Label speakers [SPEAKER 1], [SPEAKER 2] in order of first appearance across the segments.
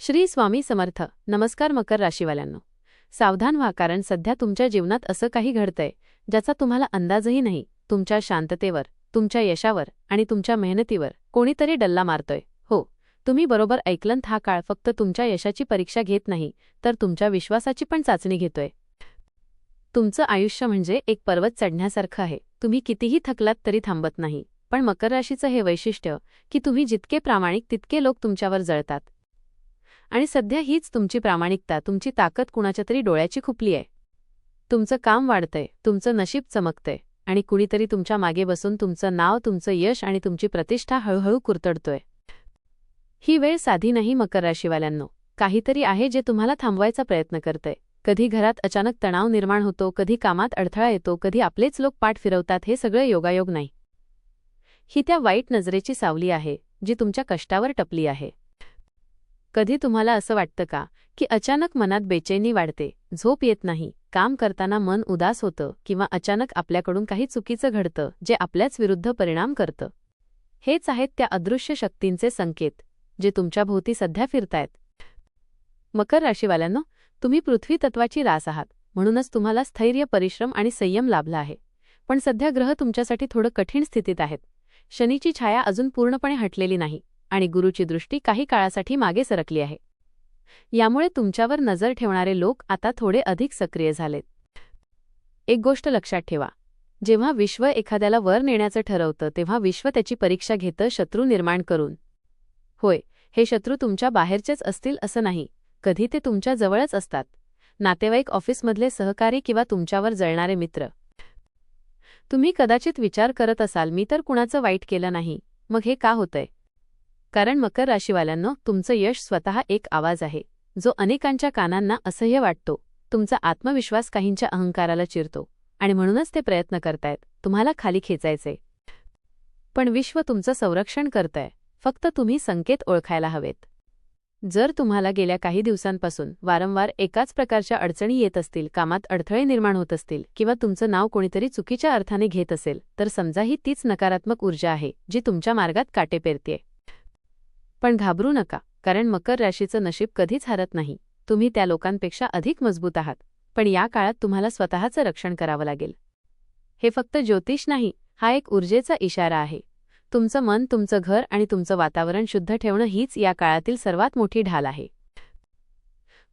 [SPEAKER 1] श्री स्वामी समर्थ. नमस्कार मकर राशीवाल्यांनो. सावधान व्हा कारण सध्या तुमच्या जीवनात असं काही घडतंय ज्याचा तुम्हाला अंदाजही नाही. तुमच्या शांततेवर तुमच्या यशावर आणि तुमच्या मेहनतीवर कोणीतरी डल्ला मारतोय. हो तुम्ही बरोबर ऐकलंत हा काळ फक्त तुमच्या यशाची परीक्षा घेत नाही तर तुमच्या विश्वासाची पण चाचणी घेतोय. तुमचं आयुष्य म्हणजे एक पर्वत चढण्यासारखं आहे. तुम्ही कितीही थकलात तरी थांबत नाही. पण मकर राशीचं हे वैशिष्ट्य की तुम्ही जितके प्रामाणिक तितके लोक तुमच्यावर जळतात. आणि सध्या हीच तुमची प्रामाणिकता तुमची ताकद कुणाच्या तरी डोळ्याची खुपली आहे. तुमचं काम वाढतंय तुमचं नशीब चमकतंय आणि कुणीतरी तुमच्या मागे बसून तुमचं नाव तुमचं यश आणि तुमची प्रतिष्ठा हळूहळू कुरतडतोय. ही वेळ साधी नाही मकर राशीवाल्यांनो. काहीतरी आहे जे तुम्हाला थांबवायचा प्रयत्न करतंय. कधी घरात अचानक तणाव निर्माण होतो कधी कामात अडथळा येतो कधी आपलेच लोक पाठ फिरवतात हे सगळं योगायोग नाही. ही त्या वाईट नजरेची सावली आहे जी तुमच्या कष्टावर टपली आहे. कधी तुम्हाला असं वाटतं का की अचानक मनात बेचैनी वाढते झोप येत नाही काम करताना मन उदास होतं किंवा अचानक आपल्याकडून काही चुकीचं घडतं जे आपल्याच विरुद्ध परिणाम करतं? हेच आहेत त्या अदृश्य शक्तींचे संकेत जे तुमच्या भोवती सध्या फिरतायत. मकर राशीवाल्यांनो तुम्ही पृथ्वी तत्वाची रास आहात म्हणूनच तुम्हाला स्थैर्य परिश्रम आणि संयम लाभला आहे. पण सध्या ग्रह तुमच्यासाठी थोडं कठीण स्थितीत आहेत. शनीची छाया अजून पूर्णपणे हटलेली नाही. आणि गुरुची दृष्टी काही काळासाठी मागे सरकली आहे. यामुळे तुमच्यावर नजर ठेवणारे लोक आता थोडे अधिक सक्रिय झालेत. एक गोष्ट लक्षात ठेवा. जेव्हा विश्व एखाद्याला वर नेण्याचं ठरवतं तेव्हा विश्व त्याची परीक्षा घेतं शत्रू निर्माण करून. होय हे शत्रू तुमच्या बाहेरचेच असतील असं नाही. कधी ते तुमच्या जवळच असतात. नातेवाईक ऑफिसमधले सहकारी किंवा तुमच्यावर जळणारे मित्र. तुम्ही कदाचित विचार करत असाल मी तर कुणाचं वाईट केलं नाही. मग हे का होतंय? कारण मकर राशीवाल्यांनो तुमचं यश स्वतः एक आवाज आहे. जो अनेकांच्या कानांना असह्य वाटतो. तुमचा आत्मविश्वास काहींच्या अहंकाराला चिरतो. आणि म्हणूनच ते प्रयत्न करतायत. तुम्हाला खाली खेचायचे पण विश्व तुमचं संरक्षण करतंय. फक्त तुम्ही संकेत ओळखायला हवेत. जर तुम्हाला गेल्या काही दिवसांपासून वारंवार एकाच प्रकारच्या अडचणी येत असतील कामात अडथळे निर्माण होत असतील किंवा तुमचं नाव कोणीतरी चुकीच्या अर्थाने घेत असेल तर समजा ही तीच नकारात्मक ऊर्जा आहे जी तुमच्या मार्गात काटे पेरतेय. पण घाबरू नका कारण मकर राशीचं नशीब कधीच हरत नाही. तुम्ही त्या लोकांपेक्षा अधिक मजबूत आहात. पण या काळात तुम्हाला स्वतःचं रक्षण करावं लागेल. हे फक्त ज्योतिष नाही हा एक ऊर्जेचा इशारा आहे. तुमचं मन तुमचं घर आणि तुमचं वातावरण शुद्ध ठेवणं हीच या काळातील सर्वात मोठी ढाल आहे.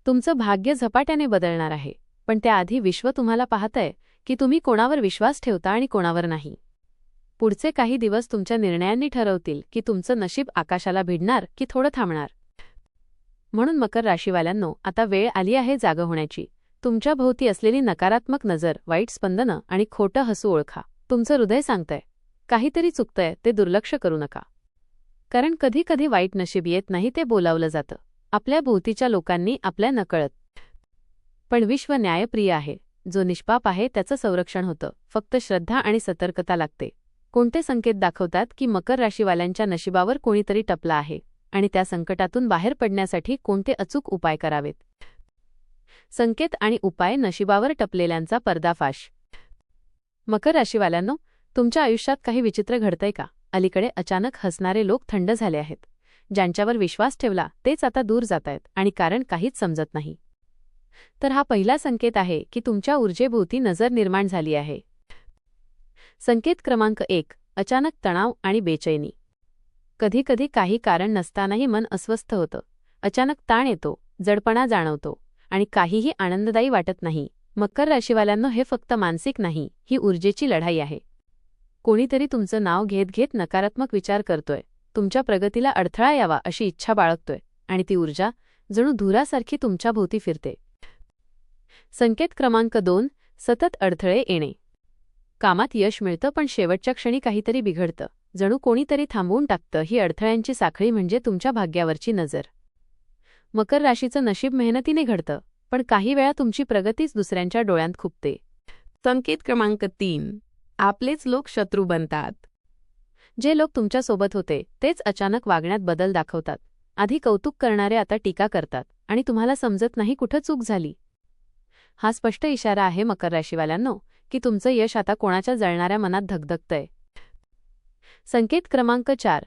[SPEAKER 1] तुमचं भाग्य झपाट्याने बदलणार आहे पण त्याआधी विश्व तुम्हाला पाहतंय की तुम्ही कोणावर विश्वास ठेवता आणि कोणावर नाही. पुढचे काही दिवस तुमच्या निर्णयांनी ठरवतील की तुमचं नशीब आकाशाला भिडणार की थोडं थांबणार. म्हणून मकर राशीवाल्यांनो आता वेळ आली आहे जागं होण्याची. तुमच्या भोवती असलेली नकारात्मक नजर वाईट स्पंदनं आणि खोटं हसू ओळखा. तुमचं हृदय सांगतंय. काहीतरी चुकतंय ते दुर्लक्ष करू नका. कारण कधी कधी वाईट नशीब येत नाही ते बोलावलं जातं. आपल्या भोवतीच्या लोकांनी आपल्या नकळत. पण विश्व न्यायप्रिय आहे. जो निष्पाप आहे त्याचं संरक्षण होतं. फक्त श्रद्धा आणि सतर्कता लागते. कोणते संकेत दाखवतात की मकर राशीवाल्यांच्या नशिबावर कोणीतरी टपला आहे आणि त्या संकटातून बाहेर पडण्यासाठी कोणते अचूक उपाय करावेत? संकेत आणि उपाय नशिबावर टपलेल्यांचा पर्दाफाश. मकर राशीवाल्यांनो तुमच्या आयुष्यात काही विचित्र घडतंय का? अलीकडे अचानक हसणारे लोक थंड झाले आहेत. ज्यांच्यावर विश्वास ठेवला तेच आता दूर जातायत आणि कारण काहीच समजत नाही. तर हा पहिला संकेत आहे की तुमच्या ऊर्जेभोवती नजर निर्माण झाली आहे. संकेत क्रमांक एक अचानक तणाव आणि बेचैनी. कधीकधी काही कारण नसतानाही मन अस्वस्थ होतं. अचानक ताण येतो जडपणा जाणवतो आणि काहीही आनंददायी वाटत नाही. मकर राशीवाल्यांनो हे फक्त मानसिक नाही ही ऊर्जेची लढाई आहे. कोणीतरी तुमचं नाव घेत घेत नकारात्मक विचार करतोय. तुमच्या प्रगतीला अडथळा यावा अशी इच्छा बाळगतोय आणि ती ऊर्जा जणू धुरासारखी तुमच्या भोवती फिरते. संकेत क्रमांक दोन सतत अडथळे येणे. कामात यश मिळतं पण शेवटच्या क्षणी काहीतरी बिघडतं. जणू कोणीतरी थांबवून टाकतं ही अडथळ्यांची साखळी म्हणजे तुमच्या भाग्यावरची नजर. मकर राशीचं नशीब मेहनतीने घडतं पण काही वेळा तुमची प्रगतीच दुसऱ्यांच्या डोळ्यांत खुपते.
[SPEAKER 2] संकेत क्रमांक तीन. आपलेच लोक शत्रू बनतात.
[SPEAKER 1] जे लोक तुमच्यासोबत होते तेच अचानक वागण्यात बदल दाखवतात. आधी कौतुक करणारे आता टीका करतात आणि तुम्हाला समजत नाही कुठं चूक झाली. हा स्पष्ट इशारा आहे मकर राशीवाल्यांनो. की तुमचं यश आता कोणाच्या जळणाऱ्या मनात धगधगतंय. संकेत क्रमांक चार.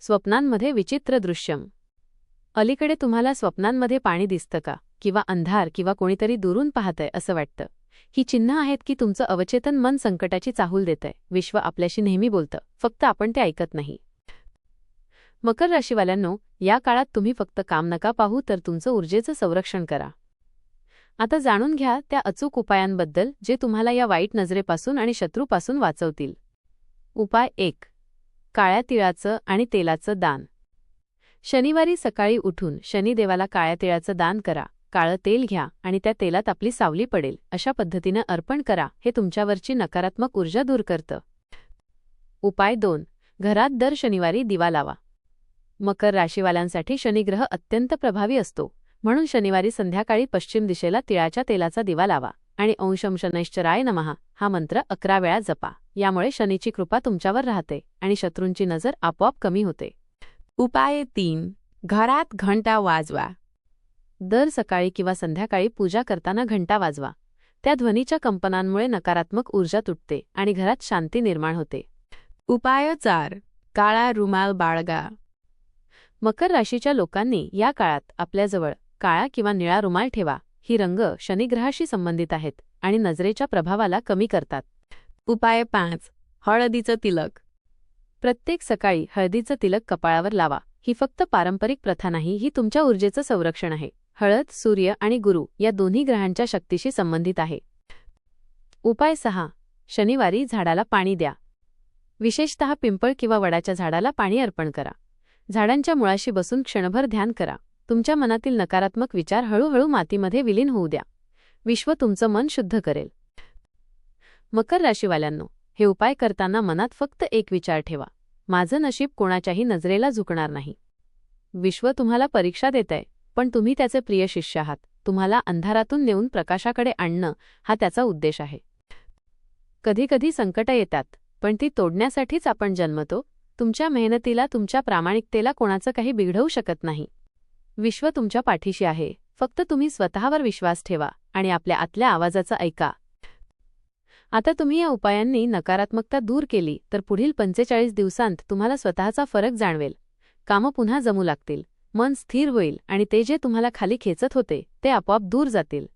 [SPEAKER 1] स्वप्नांमध्ये विचित्र दृश्यम. अलीकडे तुम्हाला स्वप्नांमध्ये पाणी दिसतं का? किंवा अंधार किंवा कोणीतरी दुरून पाहतंय असं वाटतं. ही चिन्ह आहेत की तुमचं अवचेतन मन संकटाची चाहूल देतंय. विश्व आपल्याशी नेहमी बोलतं. फक्त आपण ते ऐकत नाही. मकर राशीवाल्यांनो या काळात तुम्ही फक्त काम नका पाहू तर तुमचं ऊर्जेचं संरक्षण करा. आता जाणून घ्या त्या अचूक उपायांबद्दल जे तुम्हाला या वाईट नजरेपासून आणि शत्रूपासून वाचवतील. उपाय एक. काळ्या तिळाचं आणि तेलाचं दान. शनिवारी सकाळी उठून शनिदेवाला काळ्या तिळाचं दान करा. काळं तेल घ्या आणि त्या तेलात आपली सावली पडेल. अशा पद्धतीनं अर्पण करा. हे तुमच्यावरची नकारात्मक ऊर्जा दूर करतं. उपाय दोन. घरात दर शनिवारी दिवा लावा. मकर राशीवाल्यांसाठी शनिग्रह अत्यंत प्रभावी असतो. म्हणून शनिवारी संध्याकाळी पश्चिम दिशेला तिळाच्या तेलाचा दिवा लावा आणि अंशम शनैश्चराय नमहा हा मंत्र अकरा वेळा जपा. यामुळे शनीची कृपा तुमच्यावर राहते आणि शत्रूंची नजर आपोआप कमी होते.
[SPEAKER 2] उपाय तीन. घरात घंटा वाजवा.
[SPEAKER 1] दर सकाळी किंवा संध्याकाळी पूजा करताना घंटा वाजवा. त्या ध्वनीच्या कंपनांमुळे नकारात्मक ऊर्जा तुटते आणि घरात शांती निर्माण होते.
[SPEAKER 2] उपाय चार. काळा रुमाल बाळगा.
[SPEAKER 1] मकर राशीच्या लोकांनी या काळात आपल्याजवळ काळा किंवा निळा रुमाल ठेवा. ही रंग शनिग्रहाशी संबंधित आहेत आणि नजरेच्या प्रभावाला कमी करतात.
[SPEAKER 2] उपाय पाच. हळदीचं तिलक.
[SPEAKER 1] प्रत्येक सकाळी हळदीचं तिलक कपाळावर लावा. ही फक्त पारंपरिक प्रथा नाही ही तुमच्या ऊर्जेचं संरक्षण आहे. हळद सूर्य आणि गुरु या दोन्ही ग्रहांच्या शक्तीशी संबंधित आहे. उपाय सहा. शनिवारी झाडाला पाणी द्या. विशेषतः पिंपळ किंवा वडाच्या झाडाला पाणी अर्पण करा. झाडांच्या मुळाशी बसून क्षणभर ध्यान करा. तुमच्या मनातील नकारात्मक विचार हळूहळू मातीमध्ये विलीन होऊ द्या. विश्व तुमचं मन शुद्ध करेल. मकर राशीवाल्यांनो हे उपाय करताना मनात फक्त एक विचार ठेवा. माझं नशीब कोणाच्याही नजरेला झुकणार नाही. विश्व तुम्हाला परीक्षा देतंय पण तुम्ही त्याचे प्रिय शिष्य आहात. तुम्हाला अंधारातून नेऊन प्रकाशाकडे आणणं हा त्याचा उद्देश आहे. कधीकधी संकटं येतात पण ती तोडण्यासाठीच आपण जन्मतो. तुमच्या मेहनतीला तुमच्या प्रामाणिकतेला कोणाचं काही बिघडवू शकत नाही. विश्व तुमच्या पाठीशी आहे. फक्त तुम्ही स्वतःवर विश्वास ठेवा आणि आपल्या आतल्या आवाजाचं ऐका. आता तुम्ही या उपायांनी नकारात्मकता दूर केली तर पुढील पंचेचाळीस दिवसांत तुम्हाला स्वतःचा फरक जाणवेल. कामं पुन्हा जमू लागतील. मन स्थिर होईल आणि ते जे तुम्हाला खाली खेचत होते ते आपोआप दूर जातील.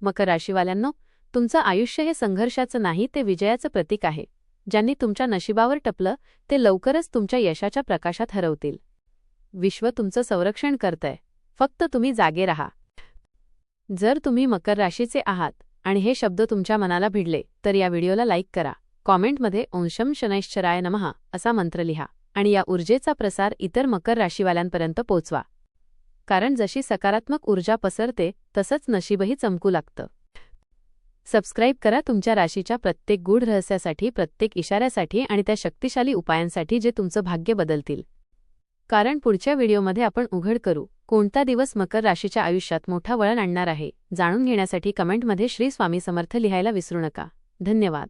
[SPEAKER 1] मकर राशीवाल्यांनो तुमचं आयुष्य हे संघर्षाचं नाही ते विजयाचं प्रतीक आहे. ज्यांनी तुमच्या नशिबावर टपलं ते लवकरच तुमच्या यशाच्या प्रकाशात हरवतील. विश्व तुमचं संरक्षण करतंय. फक्त तुम्ही जागे राहा. जर तुम्ही मकर राशीचे आहात आणि हे शब्द तुमच्या मनाला भिडले तर या व्हिडिओला लाईक करा. कॉमेंटमध्ये ओंशम शनैश्चराय नमहा असा मंत्र लिहा आणि या ऊर्जेचा प्रसार इतर मकर राशीवाल्यांपर्यंत पोचवा. कारण जशी सकारात्मक ऊर्जा पसरते तसंच नशीबही चमकू लागतं. सबस्क्राईब करा तुमच्या राशीच्या प्रत्येक गूढ रहस्यासाठी प्रत्येक इशाऱ्यासाठी आणि त्या शक्तिशाली उपायांसाठी जे तुमचं भाग्य बदलतील. कारण पुढच्या व्हिडिओमध्ये आपण उघड करू कोणता दिवस मकर राशीच्या आयुष्यात मोठा वळण आणणार आहे जाणून घेण्यासाठी कमेंटमध्ये श्री स्वामी समर्थ लिहायला विसरू नका. धन्यवाद.